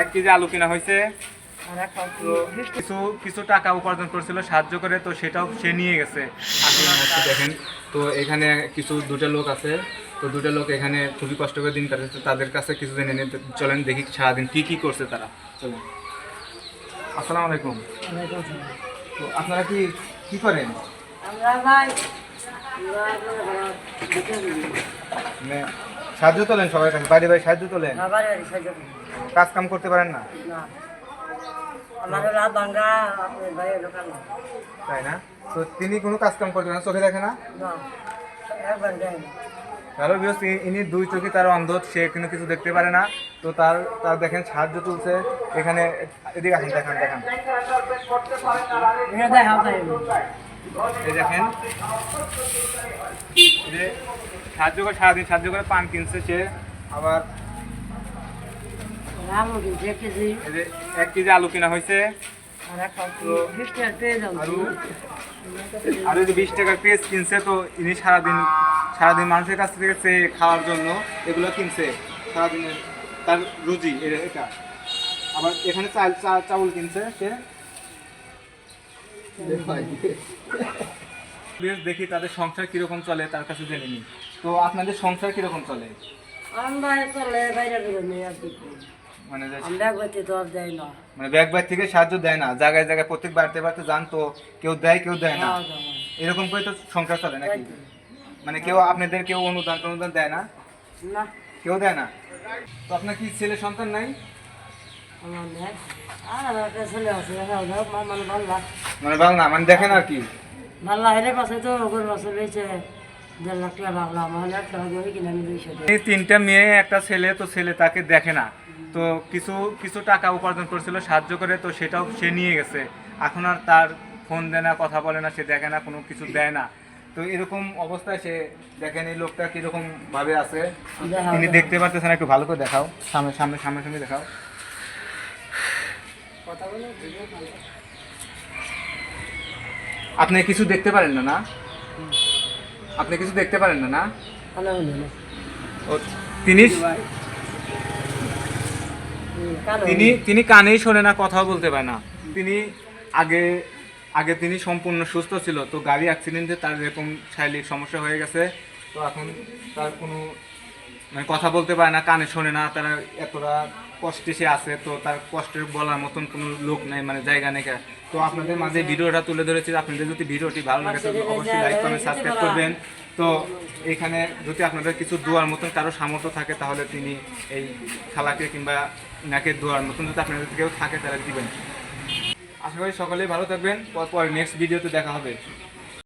এক কেজি আলু কিনা হয়েছে। কিছু কিছু টাকা উপার্জন করছিল সাহায্য করে তো সেটাও সে নিয়ে গেছে। দেখেন তো এখানে কিছু দুটো লোক আছে। তো দুটো লোক এখানে খুবই কষ্ট করে দিন কাটাচ্ছে। তাদের কাছে কিছু জেনে নিতে চলেন দেখি সারাদিন কি কি করছে তারা। চলেন। আসসালামু আলাইকুম। তো আপনারা কি কি করেন? আমরা ভাই সাহায্য তোলেন সবাই কাছে বাড়ি বাড়ি সাহায্য তোলেন? না বাড়ি বাড়ি সাহায্য করি। কাজ কাম করতে পারেন না? না। আমার রাত ভাঙ্গা আপনার ভাইয়ের দোকান না তাই না? তো তিনি কোনো কাজ কাম করতে পারেন না চোখে দেখে না? না একবার দেয় না। হ্যালো বিয়স ইনি দুই চোখে তার অন্ধ সে কিন্তু কিছু দেখতে পারে না। তো তার তার দেখেন সাহায্য তুলছে। এখানে এদিকে আসেন দেখান দেখান। এটা দেখাও তাই। এই দেখেন। যে সাহায্য করে সারাদিন সাহায্য করে পান কিনছে সে। আবার এক কেজি। আলু কিনা হয়েছে। আর পাও বিশ টাকার পেঁয়াজ কিনছে তো ইনি সারাদিন সারাদিন মানুষের কাছ থেকে চেয়ে খাওয়ার জন্য এগুলো কিনছে। সারাদিনের তার রুজি এটা আবার এখানে চাল চাউল কিনছে সে। বেশ দেখি তাদের সংসার কীরকম চলে তার কাছে জেনে নিই। তো আপনাদের সংসার কীরকম চলে? আমরা চলে বাইরে বেরো আর কি মানে মানে ব্যাগ ব্যাগ থেকে সাহায্য দেয় না জায়গায় জায়গায় প্রত্যেক বাড়তে বাড়তে যান তো কেউ দেয় কেউ দেয় না। এরকম করে তো সংসার চলে নাকি? মানে কেউ আপনাদের কেউ অনুদান অনুদান দেয় না? না। কেউ দেয় না? তো আপনার কি ছেলে সন্তান নাই? মানে ভালো মানে না মানে দেখেন আর কি। ভালো হেরে পাশে তো ওগুলো বছর এই তিনটা মেয়ে একটা ছেলে তো ছেলে তাকে দেখে না। তো কিছু কিছু টাকা উপার্জন করছিল সাহায্য করে তো সেটাও সে নিয়ে গেছে। এখন আর তার ফোন দেয় না কথা বলে না সে দেখে না কোনো কিছু দেয় না। তো এরকম অবস্থায় সে দেখেন এই লোকটা কীরকম ভাবে আছে? তিনি। দেখতে পারতেছেন একটু ভালো করে দেখাও। সামনে সামনে সামনে সামনে দেখাও। বলে। আপনি কিছু দেখতে পারেন না না? আপনি কিছু দেখতে পারেন না না? তিনি? তিনি তিনি কানেই শোনে না কথাও বলতে পারে না। তিনি আগে আগে তিনি সম্পূর্ণ সুস্থ ছিল তো গাড়ি অ্যাক্সিডেন্টে তার এরকম শারীরিক সমস্যা হয়ে গেছে তো এখন তার কোনো মানে কথা বলতে পারে না, কানে শোনে না, তারা এতটা কষ্টে সে আছে, তো তার কষ্টের বলার মতন কোনো লোক নেই মানে জায়গা নেই তো আপনাদের মাঝে ভিডিওটা তুলে ধরেছি, আপনাদের যদি ভিডিওটি ভালো লাগে তাহলে অবশ্যই লাইক কমেন্ট সাবস্ক্রাইব করবেন। তো এখানে যদি আপনাদের কিছু দোয়ার মতন কারও সামর্থ্য থাকে, তাহলে তিনি এই খালাকে কিংবা নাকে দোয়ার মতন যদি আপনাদের কেউ থাকে, তাহলে দিবেন। আশা করি সকলেই ভালো থাকবেন, পর নেক্সট ভিডিওতে দেখা হবে।